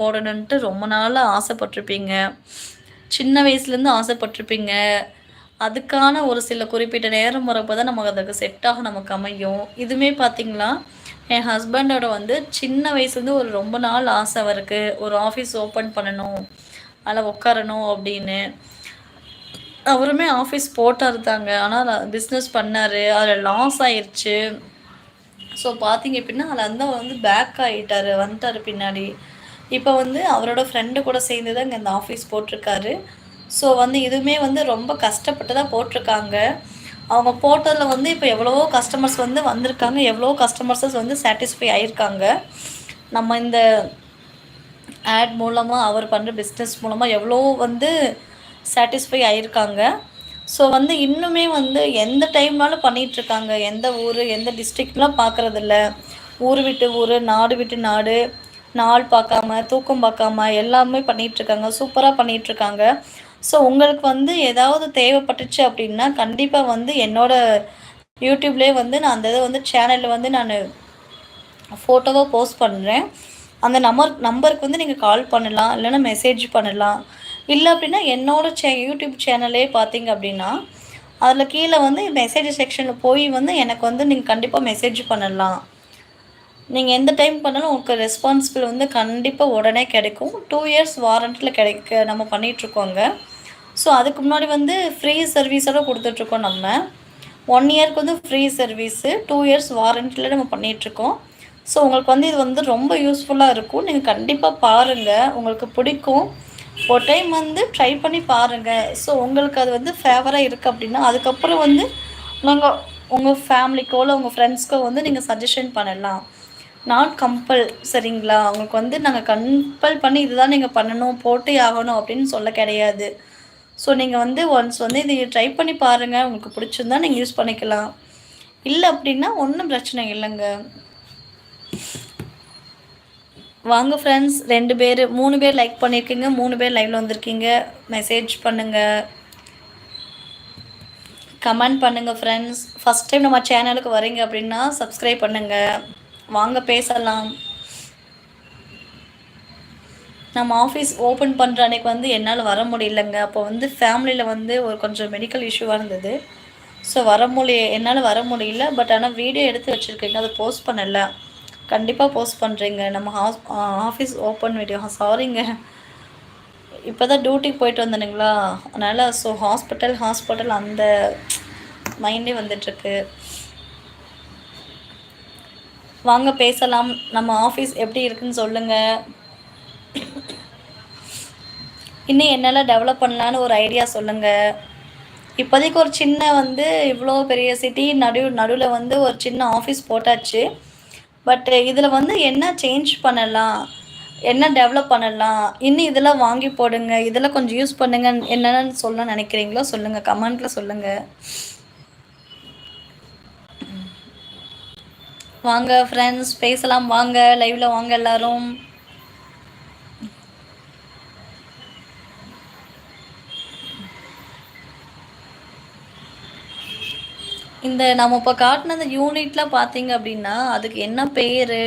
போடணுன்ட்டு ரொம்ப நாளாக ஆசைப்பட்டிருப்பீங்க. சின்ன வயசுலேருந்து ஆசைப்பட்டிருப்பீங்க. அதுக்கான ஒரு சில குறிப்பிட்ட நேரம் வரப்போ தான் நமக்கு அதுக்கு செட்டாக நமக்கு அமையும். இதுவுமே பார்த்திங்களா என் ஹஸ்பண்டோட வந்து சின்ன வயசுலேருந்து ஒரு ரொம்ப நாள் ஆசை அவருக்கு. ஒரு ஆஃபீஸ் ஓப்பன் பண்ணணும். அதில் உட்காரணும் அப்படின்னு. அவருமே ஆஃபீஸ் போட்டார் தாங்க. ஆனால் பிஸ்னஸ் பண்ணார். அதில் லாஸ் ஆயிடுச்சு ஸோ பார்த்தீங்க அப்படின்னா அதில் வந்து வந்து பேக் ஆகிட்டார் வந்துட்டார் பின்னாடி. இப்போ வந்து அவரோட ஃப்ரெண்டு கூட சேர்ந்து தான் இங்கே இந்த ஆஃபீஸ் போட்டிருக்காரு. ஸோ வந்து இதுவுமே வந்து ரொம்ப கஷ்டப்பட்டு தான் போட்டிருக்காங்க. அவங்க போட்டதில் வந்து இப்போ எவ்வளவோ கஸ்டமர்ஸ் வந்து வந்திருக்காங்க. எவ்வளோ கஸ்டமர்ஸஸ் வந்து சாட்டிஸ்ஃபை ஆகியிருக்காங்க நம்ம இந்த ஆட் மூலமாக அவர் பண்ணுற பிஸ்னஸ் மூலமாக எவ்வளோ வந்து சாட்டிஸ்ஃபை ஆகியிருக்காங்க ஸோ வந்து இன்னுமே வந்து எந்த டைம்னாலும் பண்ணிகிட்ருக்காங்க எந்த ஊர் எந்த டிஸ்ட்ரிக்ட்லாம் பார்க்குறதில்ல ஊர் விட்டு ஊர் நாடு விட்டு நாடு. நாள் பார்க்காம தூக்கம் பார்க்காம எல்லாமே பண்ணிகிட்ருக்காங்க சூப்பராக பண்ணிகிட்ருக்காங்க ஸோ உங்களுக்கு வந்து ஏதாவது தேவைப்பட்டுச்சு அப்படின்னா கண்டிப்பாக வந்து என்னோடய யூடியூப்லேயே வந்து நான் அந்த இதை வந்து சேனலில் வந்து நான் ஃபோட்டோவாக போஸ்ட் பண்ணுறேன் அந்த நம்பர் நம்பருக்கு வந்து நீங்கள் கால் பண்ணலாம் இல்லைன்னா மெசேஜ் பண்ணலாம். இல்லை அப்படின்னா என்னோடய சே யூடியூப் சேனலே பார்த்தீங்க அப்படின்னா அதில் கீழே வந்து மெசேஜ் செக்ஷனில் போய் வந்து எனக்கு வந்து நீங்கள் கண்டிப்பாக மெசேஜ் பண்ணலாம். நீங்கள் எந்த டைம் பண்ணாலும் உங்களுக்கு ரெஸ்பான்சிபிள் வந்து கண்டிப்பாக உடனே கிடைக்கும். டூ இயர்ஸ் வாரண்ட்டில் கிடைக்க நம்ம பண்ணிகிட்ருக்கோங்க ஸோ அதுக்கு முன்னாடி வந்து ஃப்ரீ சர்வீஸோடு கொடுத்துட்ருக்கோம் நம்ம. ஒன் இயர்க்கு வந்து ஃப்ரீ சர்வீஸு டூ இயர்ஸ் வாரண்ட்டியில் நம்ம பண்ணிகிட்ருக்கோம் ஸோ உங்களுக்கு வந்து இது வந்து ரொம்ப யூஸ்ஃபுல்லாக இருக்கும். நீங்கள் கண்டிப்பாக பாருங்கள் உங்களுக்கு பிடிக்கும். ஒரு டைம் வந்து ட்ரை பண்ணி பாருங்கள் ஸோ உங்களுக்கு அது வந்து ஃபேவராக இருக்குது அப்படின்னா அதுக்கப்புறம் வந்து நாங்கள் உங்கள் ஃபேமிலிக்கோ இல்லை உங்கள் ஃப்ரெண்ட்ஸ்க்கோ வந்து நீங்கள் சஜஷன் பண்ணலாம். நாட் கம்பல் சரிங்களா? உங்களுக்கு வந்து நாங்கள் கம்பல் பண்ணி இதுதான் நீங்கள் பண்ணணும் போட்டே ஆகணும் அப்படின்னு சொல்ல கிடையாது. ஸோ நீங்கள் வந்து ஒன்ஸ் வந்து இதை ட்ரை பண்ணி பாருங்கள் உங்களுக்கு பிடிச்சிருந்தா நீங்கள் யூஸ் பண்ணிக்கலாம். இல்லை அப்படின்னா ஒன்றும் பிரச்சனை இல்லைங்க. வாங்க ஃப்ரெண்ட்ஸ் ரெண்டு பேர் மூணு பேர் லைக் பண்ணியிருக்கீங்க மூணு பேர் லைவில் வந்திருக்கீங்க. மெசேஜ் பண்ணுங்கள் கமெண்ட் பண்ணுங்கள் ஃப்ரெண்ட்ஸ் ஃபஸ்ட் டைம் நம்ம சேனலுக்கு வரீங்க அப்படின்னா சப்ஸ்கிரைப் பண்ணுங்கள் வாங்க பேசலாம். நம்ம ஆஃபீஸ் ஓப்பன் பண்ணுற அன்னைக்கு வந்து என்னால் வர முடியலங்க. அப்போ வந்து ஃபேமிலியில் வந்து ஒரு கொஞ்சம் மெடிக்கல் இஷ்யூவாக இருந்தது. ஸோ வர முடிய என்னால் வர முடியல. பட் ஆனால் வீடியோ எடுத்து வச்சுருக்கீங்க அதை போஸ்ட் பண்ணலை. கண்டிப்பாக போஸ்ட் பண்ணுறீங்க நம்ம ஹாஸ் ஆஃபீஸ் ஓப்பன் வீடியோ சாரிங்க இப்போ தான் டியூட்டிக்கு போயிட்டு வந்தனுங்களா? அதனால் ஸோ ஹாஸ்பிட்டல் ஹாஸ்பிட்டல் அந்த மைண்டே வந்துட்டுருக்கு. வாங்க பேசலாம். நம்ம ஆஃபீஸ் எப்படி இருக்குன்னு சொல்லுங்கள் இன்னும் என்னெல்லாம் டெவலப் பண்ணலான்னு ஒரு ஐடியா சொல்லுங்கள் இப்போதைக்கு ஒரு சின்ன வந்து இவ்வளோ பெரிய சிட்டி நடு நடுவில் வந்து ஒரு சின்ன ஆஃபீஸ் போட்டாச்சு. பட் இதில் வந்து என்ன சேஞ்ச் பண்ணலாம்? என்ன டெவலப் பண்ணலாம்? இன்னும் இதெல்லாம் வாங்கி போடுங்க. இதெல்லாம் கொஞ்சம் யூஸ் பண்ணுங்க என்னென்னு சொல்ல நினைக்கிறீங்களோ சொல்லுங்கள் கமெண்ட்டில் சொல்லுங்கள் வாங்க ஃப்ரெண்ட்ஸ் பேசலாம். வாங்க லைவில் வாங்க எல்லாரும். இந்த நம்ம இப்போ காட்டின அந்த யூனிட்லாம் பார்த்தீங்க அப்படின்னா அதுக்கு என்ன பேர்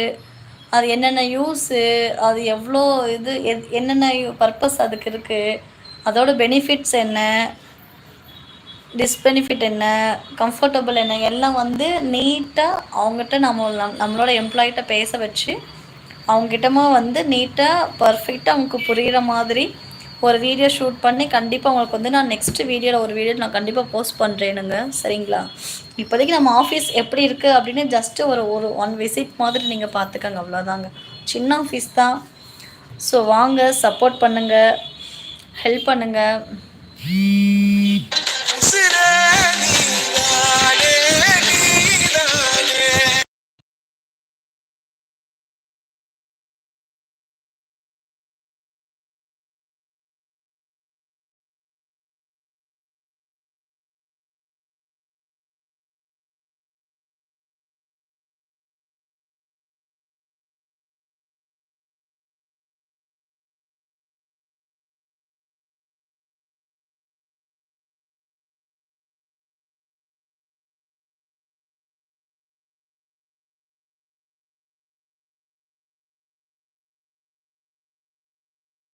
அது என்னென்ன யூஸு அது எவ்வளோ இது என்னென்ன பர்பஸ் அதுக்கு இருக்குது அதோட பெனிஃபிட்ஸ் என்ன டிஸ்பெனிஃபிட் என்ன கம்ஃபர்டபுள் என்ன எல்லாம் வந்து நீட்டாக அவங்ககிட்ட நம்ம நம்மளோட எம்ப்ளாயிட்ட பேச வச்சு அவங்ககிட்டமா வந்து நீட்டாக பர்ஃபெக்டாக அவங்களுக்கு புரிகிற மாதிரி ஒரு வீடியோ ஷூட் பண்ணி கண்டிப்பாக உங்களுக்கு வந்து நான் நெக்ஸ்ட் வீடியோவில் ஒரு வீடியோ நான் கண்டிப்பாக போஸ்ட் பண்ணுறேனுங்க சரிங்களா? இப்போதைக்கு நம்ம ஆஃபீஸ் எப்படி இருக்குது அப்படின்னு ஜஸ்ட்டு ஒரு ஒரு ஒன் விசிட் மாதிரி நீங்கள் பார்த்துக்கங்க. அவ்வளோதாங்க சின்ன ஆஃபீஸ் தான். ஸோ வாங்க சப்போர்ட் பண்ணுங்கள் ஹெல்ப் பண்ணுங்கள்